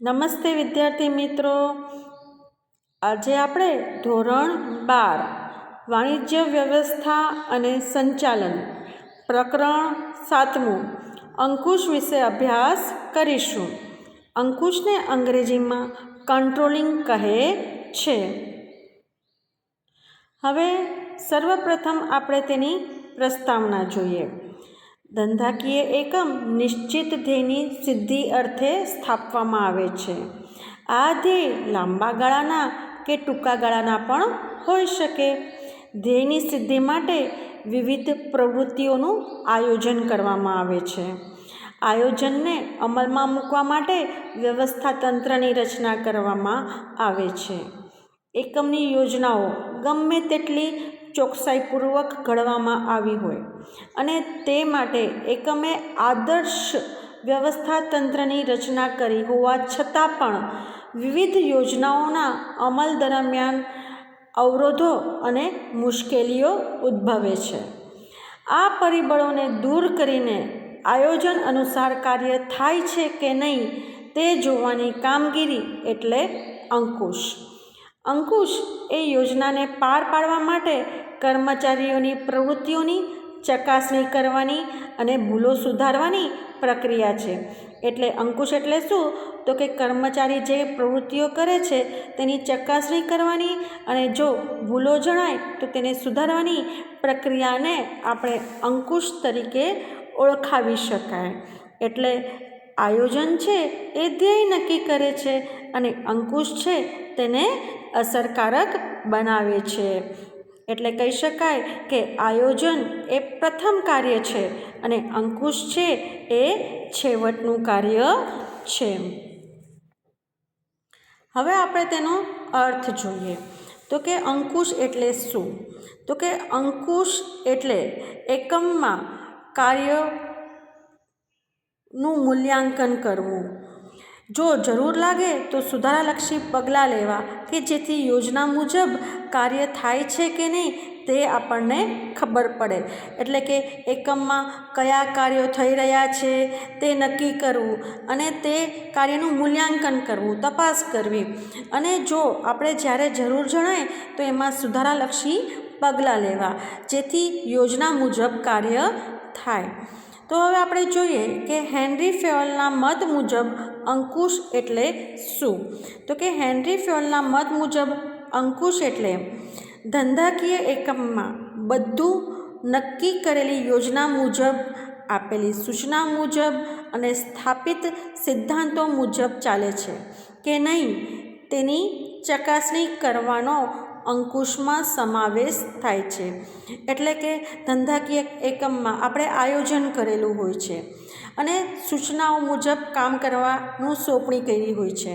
નમસ્તે વિદ્યાર્થી મિત્રો. આજે આપણે ધોરણ બાર, વાણિજ્ય વ્યવસ્થા અને સંચાલન પ્રકરણ સાતમું, અંકુશ વિશે અભ્યાસ કરીશું. અંકુશને અંગ્રેજીમાં કંટ્રોલિંગ કહે છે. હવે સર્વપ્રથમ આપણે તેની પ્રસ્તાવના જોઈએ. ધંધાકીય એકમ નિશ્ચિત ધ્યેયની સિદ્ધિ અર્થે સ્થાપવામાં આવે છે. આ ધ્યેય લાંબા ગાળાના કે ટૂંકા ગાળાના પણ હોઈ શકે. ધ્યેયની સિદ્ધિ માટે વિવિધ પ્રવૃત્તિઓનું આયોજન કરવામાં આવે છે. આયોજનને અમલમાં મૂકવા માટે વ્યવસ્થા તંત્રની રચના કરવામાં આવે છે. એકમની યોજનાઓ ગમે તેટલી ચોકસાઈપૂર્વક ઘડવામાં આવી હોય. અને તે માટે એકમે આદર્શ વ્યવસ્થા તંત્રની રચના કરી હોવા છતાં પણ વિવિધ યોજનાઓના અમલ દરમિયાન અવરોધો અને મુશ્કેલીઓ ઉદ્ભવે છે. આ પરિબળોને દૂર કરીને આયોજન અનુસાર કાર્ય થાય છે કે નહીં તે જોવાની કામગીરી એટલે અંકુશ. અંકુશ એ યોજનાને પાર પાડવા માટે કર્મચારીઓની પ્રવૃત્તિઓની ચકાસણી કરવાની અને ભૂલો સુધારવાની પ્રક્રિયા છે. એટલે અંકુશ એટલે શું? તો કે કર્મચારી જે પ્રવૃત્તિઓ કરે છે તેની ચકાસણી કરવાની અને જો ભૂલો જણાય તો તેને સુધારવાની પ્રક્રિયાને આપણે અંકુશ તરીકે ઓળખાવી શકાય. એટલે આયોજન છે એ ધ્યેય નક્કી કરે છે અને અંકુશ છે તેને અસરકારક બનાવે છે. એટલે કહી શકાય કે આયોજન એ પ્રથમ કાર્ય છે અને અંકુશ છે એ છેવટનું કાર્ય છે. હવે આપણે તેનો અર્થ જોઈએ. તો કે અંકુશ એટલે શું? તો કે અંકુશ એટલે એકમમાં કાર્યનું મૂલ્યાંકન કરવું. જો જરૂર લાગે તો સુધારાલક્ષી પગલાં લેવા કે જેથી યોજના મુજબ કાર્ય થાય છે કે નહીં તે આપણને ખબર પડે. એટલે કે એકમમાં કયા કાર્યો થઈ રહ્યા છે તે નક્કી કરવું અને તે કાર્યનું મૂલ્યાંકન કરવું, તપાસ કરવી. અને જો આપણે જ્યારે જરૂર જણાય તો એમાં સુધારાલક્ષી પગલાં લેવા, જેથી યોજના મુજબ કાર્ય થાય. તો હવે આપણે જોઈએ કે હેનરી ફેવલના મત મુજબ અંકુશ એટલે શું તો કે હેનરી ફ્યોલના મત મુજબ અંકુશ એટલે ધંધાકીય એકમમાં બધું નક્કી કરેલી યોજના મુજબ, આપેલી સૂચના મુજબ અને સ્થાપિત સિદ્ધાંતો મુજબ ચાલે છે. કે નહીં, તેની ચકાસણી કરવાનો અંકુશમાં સમાવેશ થાય છે. એટલે કે ધંધાકીય એકમમાં આપણે આયોજન કરેલું હોય છે. અને સૂચનાઓ મુજબ કામ કરવાનું સોંપણી કરી હોય છે.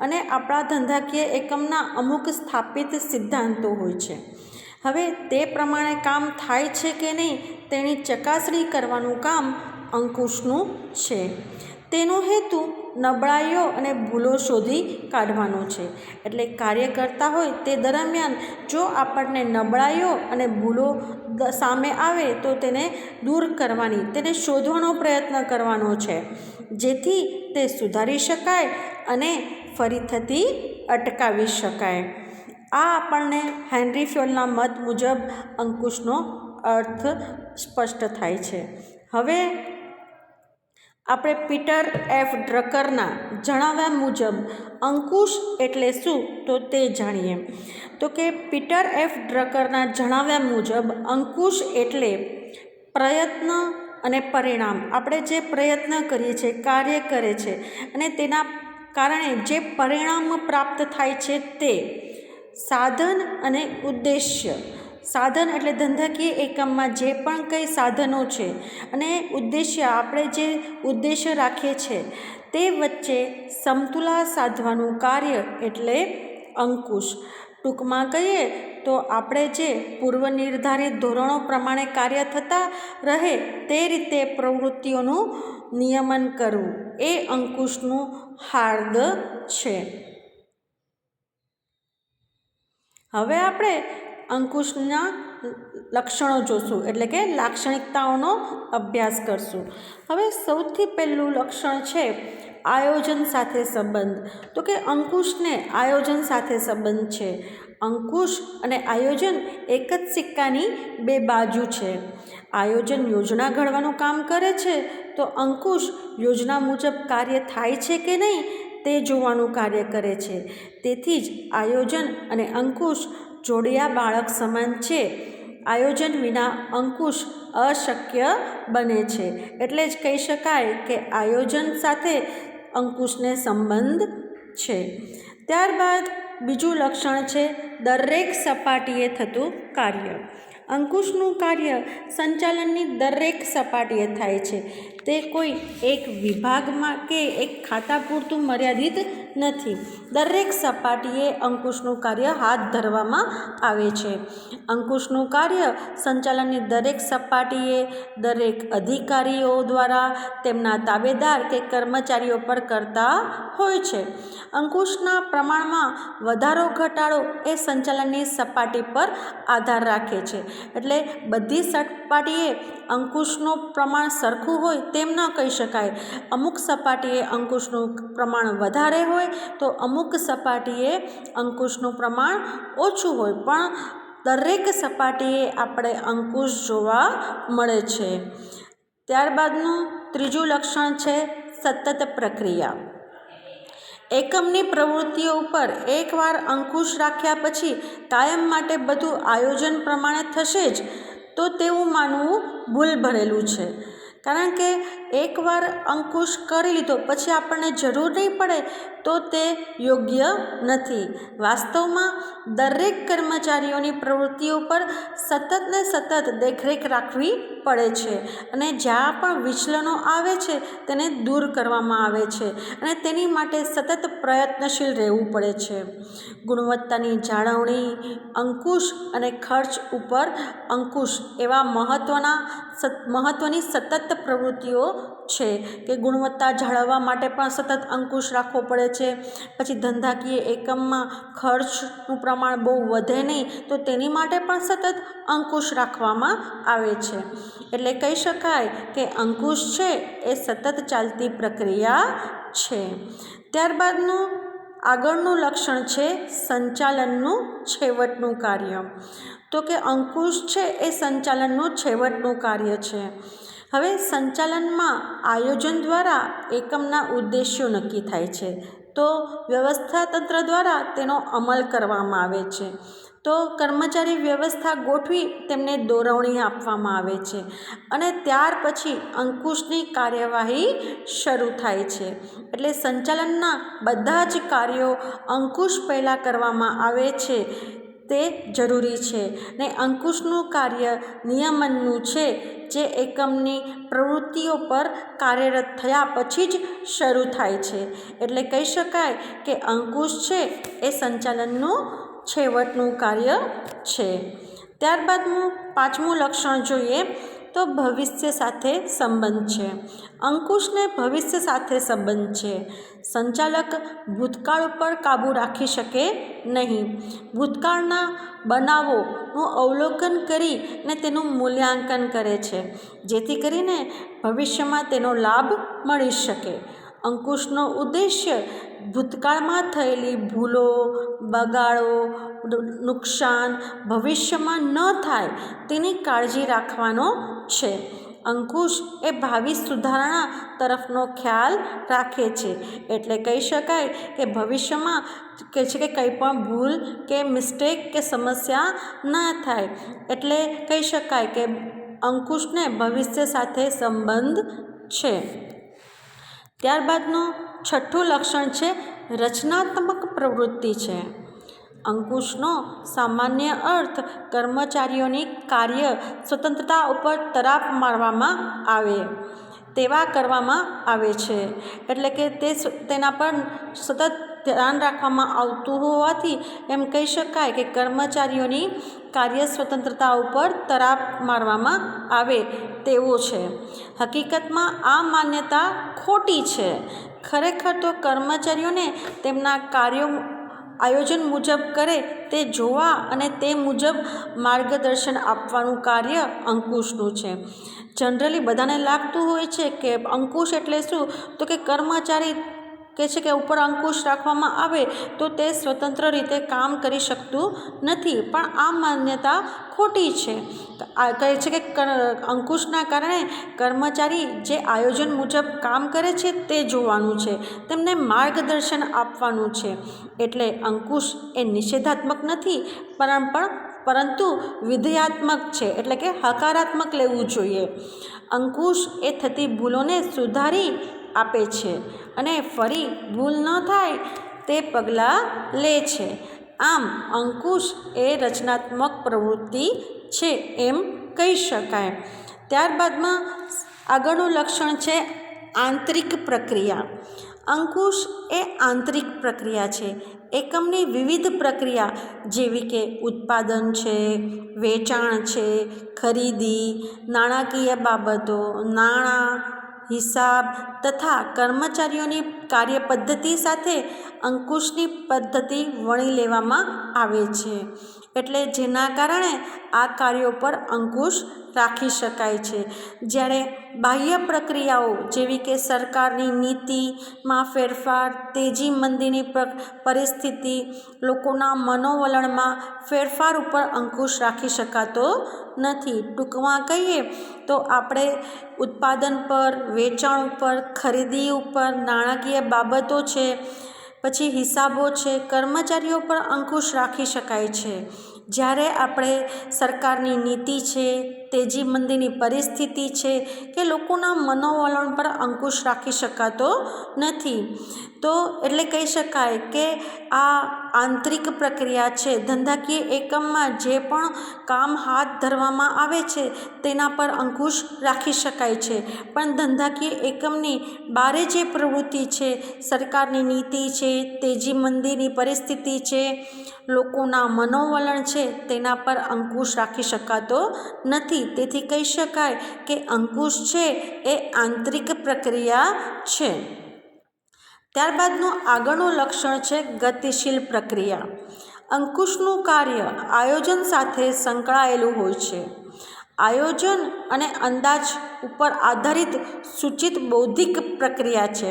અને આપણા ધંધાકીય એકમના અમુક સ્થાપિત સિદ્ધાંતો હોય છે. હવે તે પ્રમાણે કામ થાય છે કે નહીં તેની ચકાસણી કરવાનું કામ અંકુશનું છે. તેનો હેતુ નબળાઈઓ અને ભૂલો શોધી કાઢવાનો છે. એટલે કાર્ય કરતા હોય તે દરમિયાન જો આપણને નબળાઈઓ અને ભૂલો સામે આવે તો તેને દૂર કરવાની, તેને શોધવાનો પ્રયત્ન કરવાનો છે. જેથી તે સુધારી શકાય અને ફરી થતી અટકાવી શકાય. આ આપણને હેનરી ફ્યોલના મત મુજબ અંકુશનો અર્થ સ્પષ્ટ થાય છે. હવે આપણે પીટર એફ ડ્રકરના જણાવ્યા મુજબ, અંકુશ એટલે શું તો તે જાણીએ. તો કે પીટર એફ ડ્રકરના જણાવ્યા મુજબ, અંકુશ એટલે પ્રયત્ન અને પરિણામ. આપણે જે પ્રયત્ન કરીએ છીએ, કાર્ય કરે છે અને તેના કારણે જે પરિણામ પ્રાપ્ત થાય છે તે સાધન અને ઉદ્દેશ્ય. સાધન એટલે ધંધાકીય એકમમાં જે પણ કંઈ સાધનો છે અને ઉદ્દેશ્ય આપણે જે ઉદ્દેશ્ય રાખીએ છીએ તે વચ્ચે સમતુલા સાધવાનું કાર્ય એટલે અંકુશ. ટૂંકમાં કહીએ તો આપણે જે પૂર્વ નિર્ધારિત ધોરણો પ્રમાણે કાર્ય થતા રહે તે રીતે પ્રવૃત્તિઓનું નિયમન કરવું. એ અંકુશનું હાર્દ છે. હવે આપણે અંકુશના લક્ષણો જોશું, એટલે કે લાક્ષણિકતાઓનો અભ્યાસ કરશું. હવે સૌથી પહેલું લક્ષણ છે આયોજન સાથે સંબંધ. તો કે અંકુશને આયોજન સાથે સંબંધ છે. અંકુશ અને આયોજન એક જ સિક્કાની બે બાજુ છે. આયોજન યોજના ઘડવાનું કામ કરે છે, તો અંકુશ યોજના મુજબ કાર્ય થાય છે કે નહીં તે જોવાનું કાર્ય કરે છે. તેથી જ આયોજન અને અંકુશ જોડિયા બાળક સમાન છે. આયોજન વિના અંકુશ અશક્ય બને છે. એટલે જ કહી શકાય કે આયોજન સાથે અંકુશને સંબંધ છે. ત્યારબાદ બીજું લક્ષણ છે દરેક સપાટીએ થતું કાર્ય. અંકુશનું કાર્ય સંચાલનની દરેક સપાટીએ થાય છે. તે કોઈ એક વિભાગમાં કે એક ખાતા પૂરતું મર્યાદિત નથી. દરેક સપાટીએ અંકુશનું કાર્ય હાથ ધરવામાં આવે છે. અંકુશનું કાર્ય સંચાલનની દરેક સપાટીએ દરેક અધિકારીઓ દ્વારા તેમના તાબેદાર કે કર્મચારીઓ પર કરતા હોય છે. અંકુશના પ્રમાણમાં વધારો ઘટાડો એ સંચાલનની સપાટી પર આધાર રાખે છે. એટલે બધી સપાટીએ અંકુશનું પ્રમાણ સરખું હોય તેમ ન કહી શકાય. અમુક સપાટીએ અંકુશનું પ્રમાણ વધારે હોય તો અમુક સપાટીએ અંકુશનું પ્રમાણ ઓછું હોય, પણ દરેક સપાટીએ આપણે અંકુશ જોવા મળે છે. ત્યારબાદનું ત્રીજું લક્ષણ છે સતત પ્રક્રિયા. એકમની પ્રવૃત્તિઓ ઉપર એકવાર અંકુશ રાખ્યા પછી કાયમ માટે બધું આયોજન પ્રમાણે થશે જ, તો તેવું માનવું ભૂલ ભરેલું છે. કારણ કે એકવાર અંકુશ કરી લીધો, પછી આપણને જરૂર નહીં પડે તો તે યોગ્ય નથી. વાસ્તવમાં, દરેક કર્મચારીઓની પ્રવૃત્તિઓ પર સતત ને સતત દેખરેખ રાખવી પડે છે અને જ્યાં પણ વિચલનો આવે છે, તેને દૂર કરવામાં આવે છે અને તેની માટે સતત પ્રયત્નશીલ રહેવું પડે છે. ગુણવત્તાની જાળવણી, અંકુશ અને ખર્ચ ઉપર અંકુશ એવા મહત્ત્વના મહત્ત્વની સતત પ્રવૃત્તિઓ છે કે ગુણવત્તા જાળવવા માટે પણ સતત અંકુશ રાખવો પડે છે. પછી ધંધાકીય એકમમાં ખર્ચનું પ્રમાણ બહુ વધે નહીં, તો તેની માટે પણ સતત અંકુશ રાખવામાં આવે છે. એટલે કહી શકાય કે અંકુશ છે એ સતત ચાલતી પ્રક્રિયા છે. ત્યારબાદનું આગળનું લક્ષણ છે સંચાલનનું છેવટનું કાર્ય. તો કે અંકુશ છે એ સંચાલનનું છેવટનું કાર્ય છે. હવે સંચાલનમાં આયોજન દ્વારા એકમના ઉદ્દેશ્યો નક્કી થાય છે. તો વ્યવસ્થા તંત્ર દ્વારા તેનો અમલ કરવામાં આવે છે. તો કર્મચારી વ્યવસ્થા ગોઠવી તેમને દોરવણી આપવામાં આવે છે અને ત્યાર પછી અંકુશની કાર્યવાહી શરૂ થાય છે. એટલે સંચાલનના બધા જ કાર્યો અંકુશ પહેલાં કરવામાં આવે છે. તે જરૂરી છે ને અંકુશનું કાર્ય નિયમનનું છે, જે એકમની પ્રવૃત્તિઓ પર કાર્યરત થયા પછી જ શરૂ થાય છે. એટલે કહી શકાય કે અંકુશ છે, એ સંચાલનનું છેવટનું કાર્ય છે. ત્યારબાદનું પાંચમું લક્ષણ જોઈએ. તો ભવિષ્ય સાથે સંબંધ છે. અંકુશને ભવિષ્ય સાથે સંબંધ છે. સંચાલક ભૂતકાળ ઉપર કાબૂ રાખી શકે નહીં. ભૂતકાળના બનાવોનું અવલોકન કરીને તેનું મૂલ્યાંકન કરે છે. જેથી કરીને ભવિષ્યમાં તેનો લાભ મળી શકે. અંકુશનો ઉદ્દેશ્ય ભૂતકાળમાં થયેલી ભૂલો, બગાડો, નુકસાન ભવિષ્યમાં ન થાય તેની કાળજી રાખવાનો છે. અંકુશ એ ભાવિ સુધારણા તરફનો ખ્યાલ રાખે છે. એટલે કહી શકાય કે ભવિષ્યમાં કે છે કે કંઈ પણ ભૂલ કે મિસ્ટેક કે સમસ્યા ના થાય. એટલે કહી શકાય કે અંકુશને ભવિષ્ય સાથે સંબંધ છે. ત્યારબાદનું છઠ્ઠું લક્ષણ છે રચનાત્મક પ્રવૃત્તિ છે. અંકુશનો સામાન્ય અર્થ કર્મચારીઓની કાર્ય સ્વતંત્રતા ઉપર તરાપ મારવામાં આવે, તેવા કરવામાં આવે છે. એટલે કે તે તેના પર સતત ધ્યાન રાખવામાં આવતું હોવાથી એમ કહી શકાય કે કર્મચારીઓની કાર્ય સ્વતંત્રતા ઉપર તરાપ મારવામાં આવે તેવો છે. હકીકતમાં આ માન્યતા ખોટી છે. ખરેખર તો કર્મચારીઓને તેમના કાર્યો આયોજન મુજબ કરે તે જોવા અને તે મુજબ માર્ગદર્શન આપવાનું કાર્ય અંકુશનું છે. જનરલી બધાને લાગતું હોય છે કે અંકુશ એટલે શું? તો કે કર્મચારી કે છે કે ઉપર અંકુશ રાખવામાં આવે તો તે સ્વતંત્ર રીતે કામ કરી શકતું નથી. પણ આ માન્યતા ખોટી છે. કહે છે કે અંકુશના કારણે કર્મચારી જે આયોજન મુજબ કામ કરે છે તે જોવાનું છે. તેમને માર્ગદર્શન આપવાનું છે. એટલે અંકુશ એ નિષેધાત્મક નથી પણ પણ પરંતુ વિધેયાત્મક છે. એટલે કે હકારાત્મક લેવું જોઈએ. અંકુશ એ થતી ભૂલોને સુધારી આપે છે અને ફરી ભૂલ ન થાય તે પગલાં લે છે. આમ અંકુશ એ રચનાત્મક પ્રવૃત્તિ છે એમ કહી શકાય. ત્યારબાદમાં આગળનું લક્ષણ છે આંતરિક પ્રક્રિયા. અંકુશ એ આંતરિક પ્રક્રિયા છે. એકમની વિવિધ પ્રક્રિયા જેવી કે ઉત્પાદન છે, વેચાણ છે, ખરીદી, નાણાકીય બાબતો, નાણાં હિસાબ તથા કર્મચારીઓની કાર્યપદ્ધતિ સાથે અંકુશની પદ્ધતિ વણી લેવામાં આવે છે. એટલે જેના કારણે આ કાર્યો પર અંકુશ રાખી શકાય છે. જ્યારે બાહ્ય પ્રક્રિયાઓ જેવી કે સરકારની નીતિમાં ફેરફાર, તેજી મંદીની પરિસ્થિતિ, લોકોના મનોવલણમાં ફેરફાર ઉપર અંકુશ રાખી શકાતો નથી. ટૂંકમાં કહીએ તો આપણે ઉત્પાદન પર, વેચાણ ઉપર, ખરીદી ઉપર નાણાકીય બાબતો છે, પછી હિસાબો છે, કર્મચારીઓ પર અંકુશ રાખી શકાય છે. જ્યારે આપણે સરકારની નીતિ છે તેજી મંદીની પરિસ્થિતિ છે, કે લોકોના મનોવલણ પર અંકુશ રાખી શકાતો નથી. તો એટલે કહી શકાય કે આ આંતરિક પ્રક્રિયા છે. ધંધાકીય એકમમાં જે પણ કામ હાથ ધરવામાં આવે છે, તેના પર અંકુશ રાખી શકાય છે. પણ ધંધાકીય એકમની બારે જે પ્રવૃત્તિ છે, સરકારની નીતિ છે તેજી મંદીની પરિસ્થિતિ છે, લોકોના મનોવલણ છે તેના પર અંકુશ રાખી શકાતો નથી. તેથી કહી શકાય કે અંકુશ છે એ આંતરિક પ્રક્રિયા છે. ત્યારબાદનું આગળનું લક્ષણ છે ગતિશીલ પ્રક્રિયા. અંકુશનું કાર્ય આયોજન સાથે સંકળાયેલું હોય છે. આયોજન અને અંદાજ ઉપર આધારિત સૂચિત બૌદ્ધિક પ્રક્રિયા છે.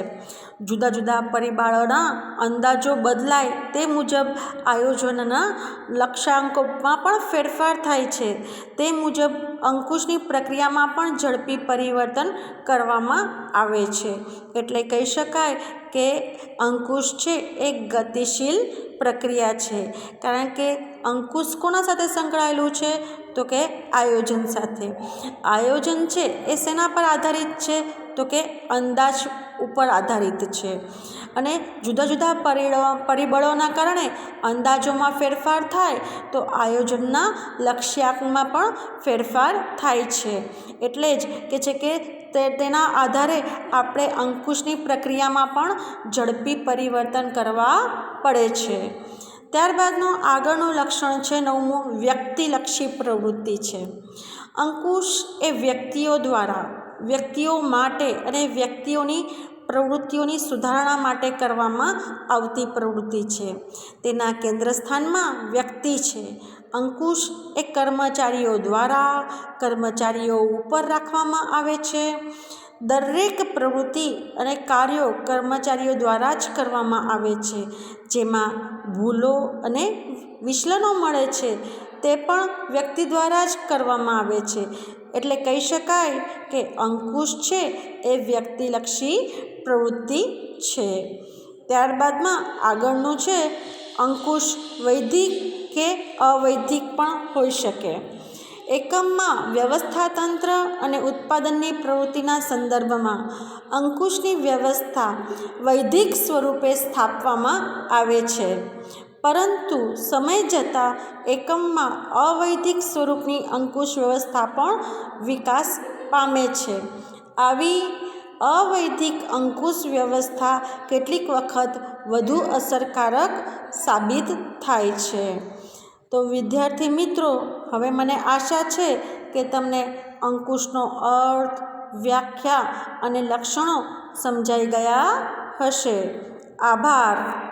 જુદા જુદા પરિબળોના અંદાજો બદલાય તે મુજબ આયોજનના લક્ષ્યાંકોમાં પણ ફેરફાર થાય છે. તે મુજબ અંકુશની પ્રક્રિયામાં પણ ઝડપી પરિવર્તન કરવામાં આવે છે. એટલે કહી શકાય કે અંકુશ છે એ ગતિશીલ પ્રક્રિયા છે. કારણ કે અંકુશ કોના સાથે સંકળાયેલું છે? તો કે આયોજન સાથે. આયોજન છે એ શેના પર આધારિત છે તો કે અંદાજ ઉપર આધારિત છે. અને જુદા જુદા પરિબળો પરિબળોના કારણે અંદાજોમાં ફેરફાર થાય તો આયોજનના લક્ષ્યાંકમાં પણ ફેરફાર થાય છે. એટલે જ કે છે કે તે, તેના આધારે આપણે અંકુશની પ્રક્રિયામાં પણ ઝડપી પરિવર્તન કરવા પડે છે. ત્યારબાદનું આગળનું લક્ષણ છે નવમું, વ્યક્તિલક્ષી પ્રવૃત્તિ છે. અંકુશ એ વ્યક્તિઓ દ્વારા, વ્યક્તિઓ માટે અને વ્યક્તિઓની પ્રવૃત્તિઓની સુધારણા માટે કરવામાં આવતી પ્રવૃત્તિ છે. તેના કેન્દ્રસ્થાનમાં વ્યક્તિ છે. અંકુશ એ કર્મચારીઓ દ્વારા કર્મચારીઓ ઉપર રાખવામાં આવે છે. દરેક પ્રવૃત્તિ અને કાર્યો કર્મચારીઓ દ્વારા જ કરવામાં આવે છે. જેમાં ભૂલો અને વિચલનો મળે છે તે પણ વ્યક્તિ દ્વારા જ કરવામાં આવે છે. એટલે કહી શકાય કે અંકુશ છે એ વ્યક્તિલક્ષી પ્રવૃત્તિ છે. ત્યારબાદમાં આગળનું છે, અંકુશ વૈદિક કે અવૈદિક પણ હોઈ શકે. એકમમાં વ્યવસ્થાતંત્ર અને ઉત્પાદનની પ્રવૃત્તિના સંદર્ભમાં અંકુશની વ્યવસ્થા વૈદિક સ્વરૂપે સ્થાપવામાં આવે છે. પરંતુ સમય જતાં એકમમાં અવૈધિક સ્વરૂપની અંકુશ વ્યવસ્થા પણ વિકાસ પામે છે. આવી અવૈધિક અંકુશ વ્યવસ્થા કેટલીક વખત વધુ અસરકારક સાબિત થાય છે. તો વિદ્યાર્થી મિત્રો હવે મને આશા છે કે તમને અંકુશનો અર્થ, વ્યાખ્યા અને લક્ષણો સમજાઈ ગયા હશે. આભાર.